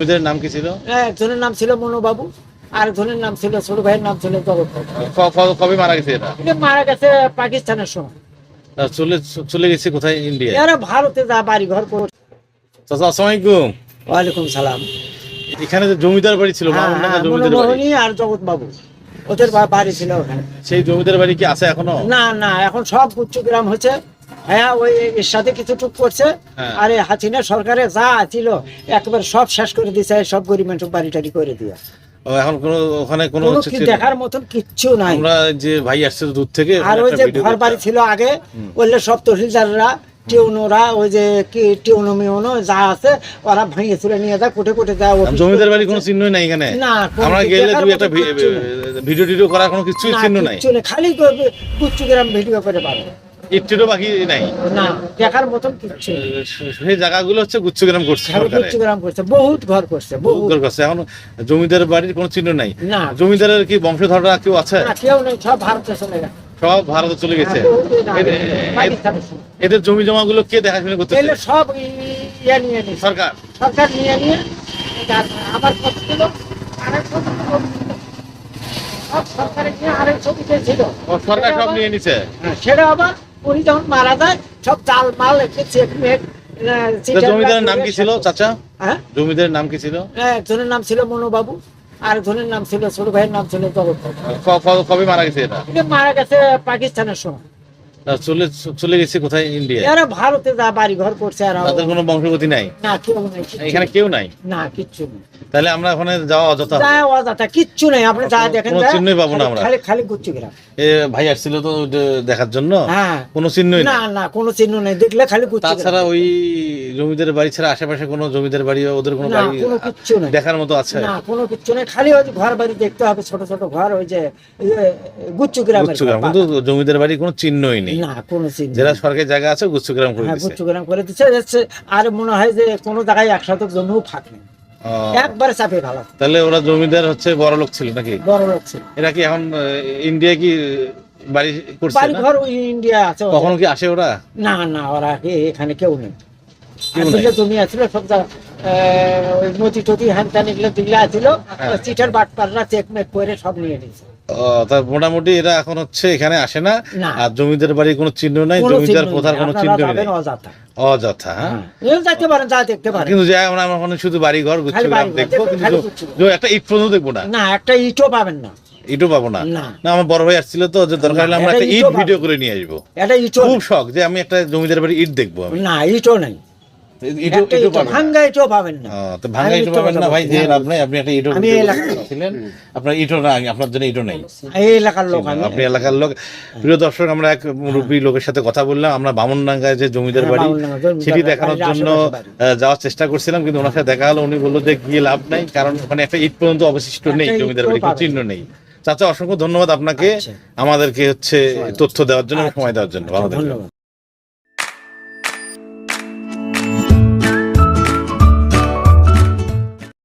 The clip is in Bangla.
নাম কি ছিল? একজনের নাম ছিল মনোবাবু আর একজনের নাম ছিল ছোট ভাইয়ের নাম ছিল জগৎ কবে মারা গেছে এটা? এটা মারা গেছে পাকিস্তানের সময়। চলে চলে গেছে কোথায়? ইন্ডিয়া? এরা ভারতে যা বাড়ি ঘর করে চাচা আসসালামু ওয়ালাইকুম সালাম। এখানে যে জমিদার বাড়ি ছিল হ্যাঁ হ্যাঁ নাকা জমিদার বাড়ি। আর জগৎ বাবু ওদের বাড়ি ছিল ওখানে। সেই জমিদার বাড়ি কি আছে এখনও? না না এখন সব উচ্চ গ্রাম হচ্ছে হ্যাঁ ওই এর সাথে কিছু টুক করছে হ্যাঁ। আর এই হাসিনা সরকারে যা ছিল একবার সব শেষ করে দিয়েছে সব গরিব মানুষ বাড়ি টাড়ি করে দিয়ে এখন কোনো ওখানে কোনো? দেখার মতন কিচ্ছু নাই আমরা যে ভাই আসছে দূর থেকে আর ওই যে ঘর বাড়ি ছিল আগে বললে সব তহসিলদাররা টিউনোরা ওই যে কি টিউনো মিউনো যা আছে ওরা ভেঙে চুলে নিয়ে যায় কোটে কোটে যায় জমিদার বাড়ি কোনো। চিহ্নই নাই এখানে না, আমরা কিছু গেলে দুই একটা। ভিডিও টিডিও করার কোনো কিছুই না, চিহ্ন নাই খালি কুচ্চুগ্রাম ভিডিও করে পাবে একটিরও বাকি নাই। না দেখার মতন কিচ্ছু সেই জায়গাগুলো হচ্ছে গুচ্ছগ্রাম করছে সরকারে। কুচ্চুগ্রাম করছে বহুত ঘর করছে বহুত উদ্ধার করছে। এখন জমিদার বাড়ির কোনো চিহ্ন নাই। না। জমিদারের কি বংশধররা কেউ আছে? কেউ নেই সব ভারতে চলে গেছে। সব ভারতে চলে গেছে। হ্যাঁ, আগে, এদের-। এদের জমি জমাগুলো কে দেখাশোনা করতেছে? এলে সব ইয়ে নিয়ে সরকার। সরকার নিয়ে নিয়ে আবার সব সরকারের নিয়ে দিতে ছিল। সরকার সব নিয়ে নিছে? হ্যাঁ, সেটা আবার উনি যখন মারা যায় সব চাল মাল চেক মেক জমিদারের নাম কি ছিল চাচা? হ্যাঁ? জমিদারের নাম কি ছিল? একজনের নাম ছিল মনোবাবু আর নাম ছিল ছোট ভাইয়ের নাম ছিল জগৎ। কবে মারা গেছে এটা মারা গেছে পাকিস্তানের সময়। চলে চলে গেছে কোথায়? ইন্ডিয়া এরা ভারতে যা বাড়ি ঘর করছে আর তাদের কোনো বংশগতি নাই? না কেউ নেই এখানে কেউ নাই? না কিচ্ছু নেই। তাহলে আমরা ওখানে যাওয়া অযথা যা অযথা কিচ্ছু নেই। আপনি যা দেখেন কোনো চিহ্নই পাবো না আমরা। খালি খালি গুচ্ছি গ্রাম এ ভাই আসছিল তো দেখার জন্য? হ্যাঁ। কোনো চিহ্নই না না কোনো চিহ্ন নেই। দেখলে খালি গুচ্ছি তাছাড়া ওই জমিদার বাড়ি ছাড়া আশেপাশে কোনো জমিদার বাড়ি ওদের কোনো না বাড়ি কোনো কিচ্ছু নেই। দেখার মতো আছে? না কোনো কিচ্ছু নেই। খালি ওই ঘর বাড়ি দেখতে হবে ছোট ছোট ঘর ওই যে গুচ্ছু গ্রামের গুচ্ছগ্রাম কিন্তু জমিদার বাড়ি কোনো চিহ্নই নেই। না কোনো চিহ্ন যেটা সরকারি জায়গা আছে গুচ্ছগ্রাম করে হ্যাঁ দিছে। করে দিচ্ছে আর মনে হয় যে কোনো জায়গায় এক শতক জমিও ফাঁক নেই। একবারে চাপে ভালো। তাহলে ওরা জমিদার হচ্ছে বড় লোক ছিল নাকি? বড় লোক ছিল। এরা কি এখন ইন্ডিয়া কি বাড়ি করছে বাড়ি ঘর ইন্ডিয়া আছে কখনো কি আসে ওরা? না না ওরা এখানে কেউ নেই। আসলে? জমি আছিল সব ওই হ্যান ত্যান এগুলো দিগুলো আছিল। চিটার বাটপাররা চেক মেক করে সব নিয়ে নিয়েছে। মোটামুটি এরা এখন হচ্ছে এখানে আসে না। আর জমিদার বাড়ির কোনো চিহ্ন নাই জমিদার প্রথার কোনো চিহ্ন নেই। অযথা। হ্যাঁ। হ্যাঁ। এও যাইতে পারেন যা দেখতে পারেন। কিন্তু যাই আমরা আমরা ওখানে শুধু বাড়ি ঘর দেখব কিন্তু একটা ইট পর্যন্ত দেখব না। না একটা ইটও পাবেন না। ইটও পাবো না। না। না আমার বড় ভাই আসছিল তো যে দরকার হলে আমরা একটা ইট ভিডিও করে নিয়ে আসব। খুব শখ যে আমি একটা জমিদার বাড়ি ইট দেখব না ইটও নাই। ভাঙ্গা ইটও পাবেন না। তো ভাঙা আমি পাবেন না ভাই বলছি যে না। লাভ নাই আপনি একটা ইটও আমি ছিলেন। আপনার ইটও না আপনার জন্য ইটও নেই। এই এলাকার লোক আপনি এলাকার লোক। প্রিয় দর্শক আমরা এক মুরব্বী লোকের সাথে কথা বললাম। আমরা বামনডাঙ্গায় যে জমিদার হ্যাঁ, বাড়ি সেটি দেখানোর জন্য যাওয়ার চেষ্টা করছিলাম কিন্তু ওনার সাথে দেখা হলো উনি বলল যে গিয়ে লাভ নাই কারণ ওখানে একটা ইট পর্যন্ত অবশিষ্ট নেই জমিদার বাড়ি কোনো চিহ্ন নেই। চাচা অসংখ্য ধন্যবাদ আপনাকে। আচ্ছা। আমাদেরকে হচ্ছে তথ্য দেওয়ার জন্য আচ্ছা। সময় দেওয়ার জন্য। ভালো